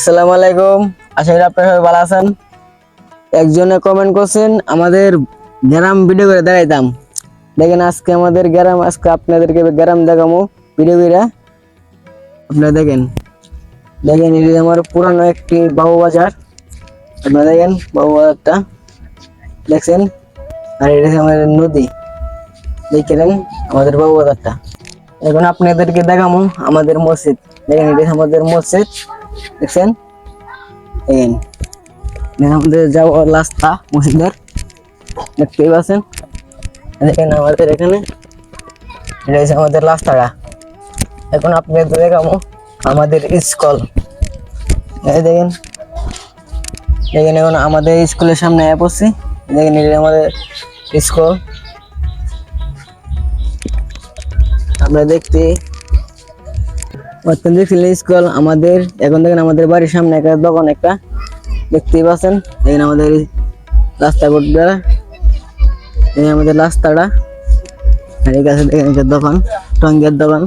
আসসালামু আলাইকুম। আশা করি আপনারা সবাই ভালো আছেন। একজনে কমেন্ট করছেন, আমাদের গ্রাম ভিডিও করে দেখাইতাম। দেখেন আজকে আমাদের গ্রাম, আজকে আপনাদেরকে গ্রাম দেখাবো ভিডিও করে। আপনারা দেখেন। দেখেন এটা আমার পুরানো একটি বাবু বাজার। আপনারা দেখেন বাবু বাজারটা। দেখছেন? আর এটা আমাদের নদী। দেখেন আমাদের বাবু বাজারটা। এখন আপনাদেরকে দেখাবো আমাদের মসজিদ। দেখেন, এটা আমাদের মসজিদ। দেখছেন? আমাদের যাওয়ার রাস্তা মসজিদের দেখতেই পাচ্ছেন? দেখেন আমাদের এখানে। হচ্ছে আমাদের রাস্তাটা। এখন আপনাদের দেখাবো আমাদের স্কুল। দেখেন। দেখেন এখন আমাদের স্কুলের সামনে পড়ছি। দেখেন এটা আমাদের স্কুল। আমরা দেখতে অত্যন্ত দেখছিলেন স্কুল আমাদের, এখন দেখেন আমাদের বাড়ির সামনে একটা দোকান, একটা, দেখতেই পাচ্ছেন? দেখেন আমাদের রাস্তা করতে আমাদের রাস্তাটা এই কাছে দেখেন একটা দোকান, টঙ্গের দোকান।